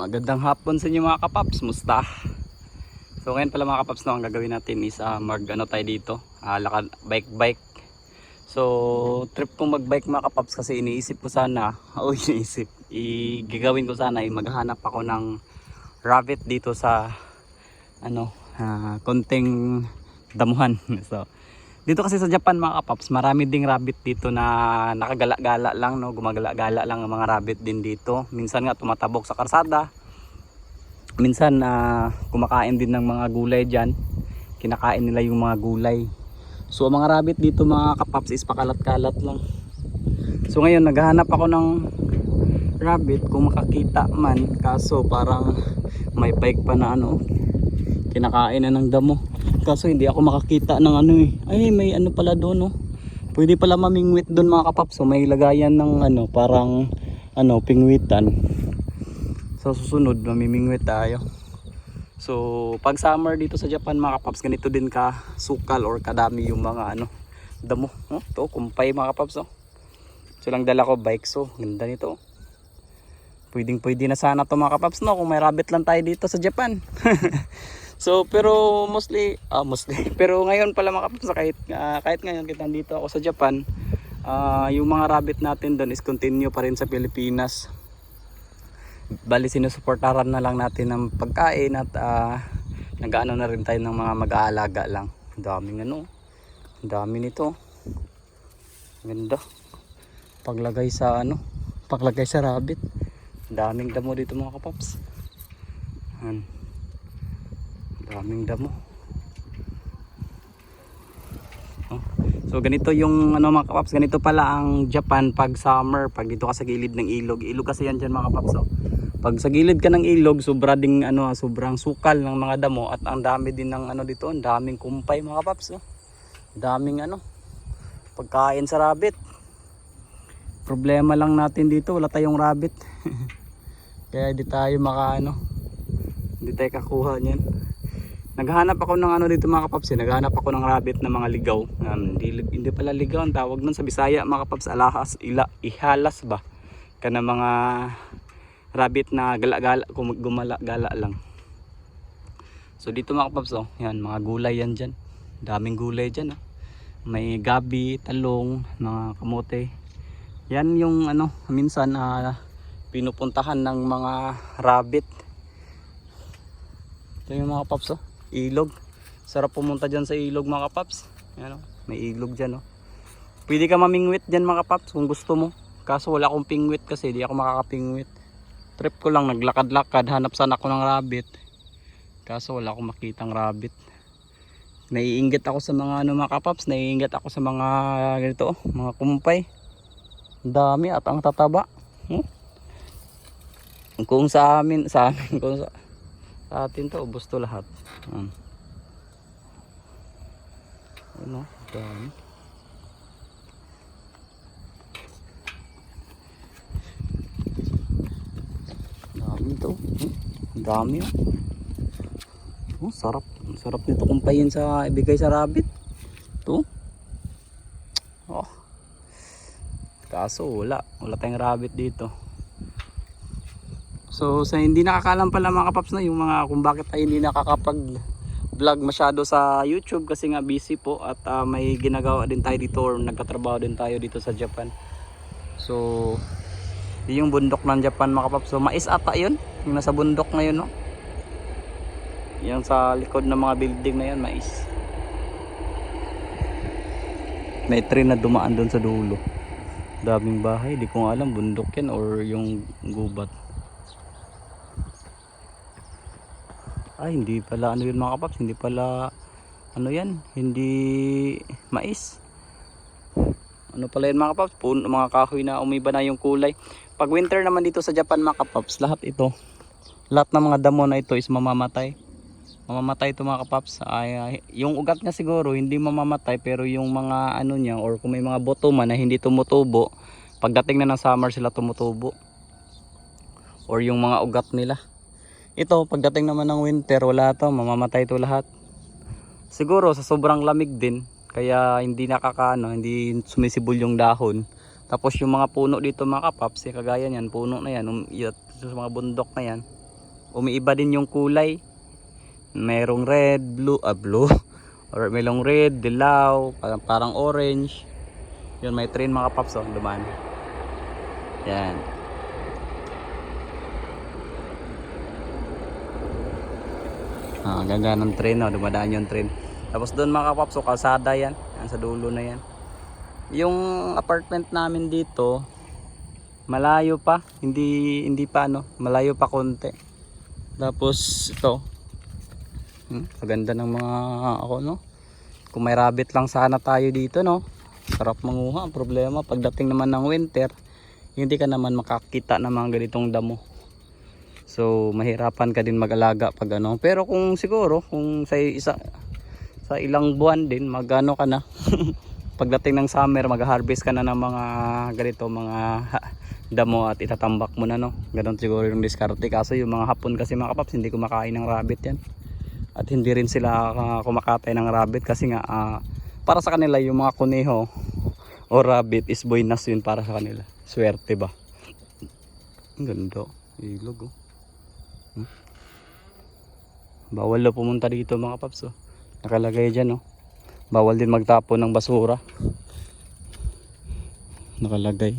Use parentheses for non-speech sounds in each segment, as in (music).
Magandang hapon sa inyo mga kapaps, musta? So ngayon pala mga kapaps no, ang gagawin natin is ah, mag ano tayo dito, ah, lakad, bike bike. So trip kong mag bike mga kapaps kasi iniisip ko sana, (laughs) o iniisip, igagawin ko sana ay maghanap ako ng rabbit dito sa ano, ah, konting damuhan. (laughs) so dito kasi sa Japan mga kapaps, marami ding rabbit dito na nakagala-gala lang, no? gumagala-gala lang ang mga rabbit din dito. Minsan nga tumatabok sa karsada. Minsan na kumakain din ng mga gulay diyan. Kinakain nila yung mga gulay. So ang mga rabbit dito mga kapaps is pakalat-kalat lang. So ngayon naghahanap ako ng rabbit kung makakita man kaso parang may bike pa na ano kinakain na ng damo kaso hindi ako makakita ng ano eh. Ay may ano pala doon no? Pwede pala mamingwit doon mga kapaps. So may lagayan ng ano parang ano pingwitan. Sa susunod mamimingwit tayo. So pag summer dito sa Japan mga kapaps ganito din ka sukal or kadami yung mga ano damo. No? to kumpay mga kapaps oh. so lang dala ko bike so ganda nito. Oh. pwedeng pwede na sana to mga kapaps no? Kung may rabbit lang tayo dito sa Japan (laughs) So pero mostly ah mostly (laughs) pero ngayon pala mga kapaps kahit ah, kahit ngayon kita dito ako sa Japan ah, yung mga rabbit natin doon is continue pa rin sa Pilipinas. Bali sinusuportaran na lang natin ng pagkain at ah, nag-ano na rin tayo ng mga mag-aalaga lang. Ang daming ano. Ang dami nito. Ganda. Paglagay sa ano, paglagay sa rabbit. Ang daming damo dito mga kapaps. Yan. Daming damo. Oh. So ganito yung ano mga kapaps, ganito pala ang Japan pag summer, pag dito ka sa gilid ng ilog. Ilog kasi yan dyan mga kapaps. Oh. Pag sa gilid ka ng ilog, sobra ding ano, sobrang sukal ng mga damo at ang dami din ng ano dito, ang daming kumpay mga kapaps. Oh. Daming ano, pagkain sa rabbit. Problema lang natin dito, wala tayong rabbit. (laughs) Kaya di tayo maka ano, hindi tayo kakuha niyan. Naghahanap ako ng ano dito mga kapaps, eh. ako ng rabbit na mga ligaw. Um, hindi, hindi pala ligaw, ang tawag nun sa Bisaya mga kapaps, alahas, ila, ihalas ba? Kana mga rabbit na gala-gala, gumala-gala lang. So dito mga kapaps, oh, yan, mga gulay yan dyan. Daming gulay dyan. Oh. May gabi, talong, mga kamote. Yan yung ano, minsan ah, pinupuntahan ng mga rabbit. Ito yung mga paps oh, ilog. Sarap pumunta dyan sa ilog mga paps. Yan oh, may ilog dyan oh. Pwede ka mamingwit dyan mga paps kung gusto mo. Kaso wala akong pingwit kasi di ako makakapingwit. Trip ko lang naglakad-lakad, hanap sana ako ng rabbit. Kaso wala akong makitang rabbit. Naiinggit ako sa mga ano mga kapaps, naiinggit ako sa mga ganito oh, mga kumpay. Dami at ang tataba. Hmm? Kung sa amin, sa amin, kung sa, sa atin to, ubos to lahat. Um. Ano, dami. Dami to. Hmm? Dami oh. Oh, sarap. Sarap nito kumpayin sa ibigay sa rabbit. To. Oh. Kaso wala. Wala tayong rabbit dito. So sa hindi nakakalam pala mga kapaps na yung mga kung bakit ay hindi nakakapag vlog masyado sa YouTube kasi nga busy po at ah, may ginagawa din tayo dito or nagtatrabaho din tayo dito sa Japan. So yun yung bundok ng Japan mga kapaps. So mais ata yun. Yung nasa bundok ngayon no. Yung sa likod ng mga building na yan mais. May train na dumaan doon sa dulo. Daming bahay, di ko alam bundok yan or yung gubat. Ay, hindi pala ano yun mga kapaps, hindi pala ano yan, hindi mais. Ano pala yan mga kapaps, puno mga kahoy na umiba na yung kulay. Pag winter naman dito sa Japan mga kapaps, lahat ito, lahat ng mga damo na ito is mamamatay. Mamamatay ito mga kapaps. Ay, ay, yung ugat niya siguro hindi mamamatay pero yung mga ano niya or kung may mga boto man na hindi tumutubo, pagdating na ng summer sila tumutubo. Or yung mga ugat nila. Ito, pagdating naman ng winter, wala to, mamamatay to lahat. Siguro sa sobrang lamig din, kaya hindi nakakaano, hindi sumisibol yung dahon. Tapos yung mga puno dito mga kapaps, eh, kagaya niyan, puno na yan, um, yat- sa mga bundok na yan, umiiba din yung kulay. Merong red, blue, ah blue. (laughs) Or merong red, dilaw, parang, parang orange. Yun, may train mga paps oh, dumaan. Yan. Ah, ganda ng train oh, dumadaan yung train. Tapos doon mga kapaps, so kalsada yan. Yan sa dulo na yan. Yung apartment namin dito, malayo pa. Hindi hindi pa ano, malayo pa konti. Tapos ito. Hmm, maganda ng mga ako no. Kung may rabbit lang sana tayo dito no. Sarap manguha. Ang problema pagdating naman ng winter, hindi ka naman makakita ng mga ganitong damo. So mahirapan ka din mag-alaga pag ano. Pero kung siguro kung sa isa sa ilang buwan din magano ka na. (laughs) Pagdating ng summer mag-harvest ka na ng mga ganito mga damo at itatambak mo na no. Ganon siguro yung diskarte kaso yung mga hapon kasi mga kapaps hindi kumakain ng rabbit yan. At hindi rin sila ah, kumakatay ng rabbit kasi nga ah, para sa kanila yung mga kuneho o rabbit is buenas yun para sa kanila. Swerte ba? Ang ganda. Ilog oh. Bawal na pumunta dito mga paps oh. Nakalagay dyan oh. Bawal din magtapon ng basura. Nakalagay.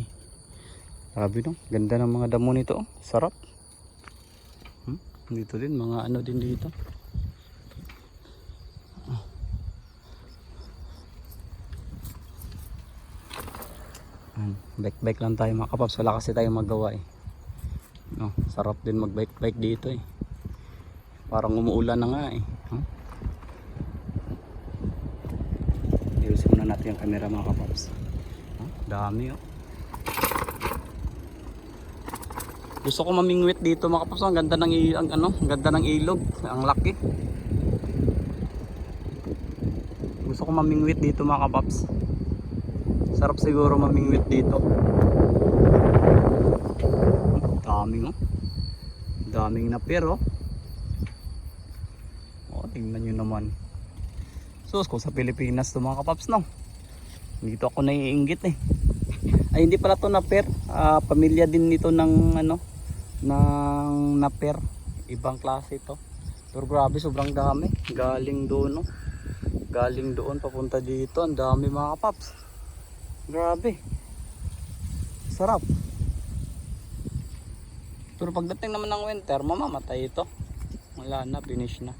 Grabe no. Ganda ng mga damo nito oh. Sarap. Hmm? Dito din mga ano din dito. Ah. Bike-bike lang tayo mga kapaps. Wala kasi tayong magawa eh. No, sarap din mag-bike-bike dito eh. Parang umuulan na nga eh. Huh? Iusin muna natin yung camera mga kapaps. Huh? Dami oh. Gusto ko mamingwit dito mga kapaps. Ang ganda ng, ang, ano, ang ganda ng ilog. Ang laki. Gusto ko mamingwit dito mga kapaps. Sarap siguro mamingwit dito. Daming oh. Daming na pero. Oh, tingnan nyo naman. Sus, kung sa Pilipinas to mga kapaps no. Dito ako naiinggit eh. (laughs) Ay hindi pala to naper. Ah, pamilya din nito ng ano ng naper. Ibang klase to. Pero grabe sobrang dami. Galing doon no. Galing doon papunta dito. Ang dami mga kapaps. Grabe. Sarap. Pero pagdating naman ng winter, mamamatay ito. Wala na, finish na.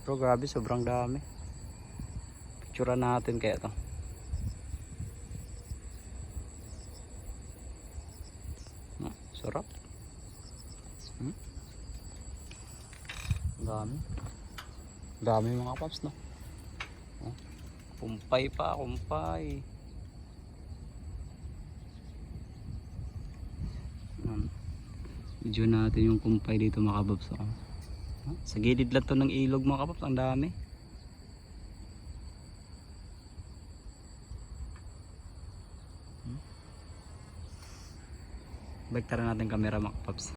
Pero grabe, sobrang dami. Picture natin kaya to. Ah, sarap. Hmm? Dami. Dami mga paps, no? Oh, kumpay pa, kumpay. Yan. Video natin yung kumpay dito mga kababs. Oh. Sa gilid lang to ng ilog mga. Ang dami. Hmm. Balik tara natin camera mga.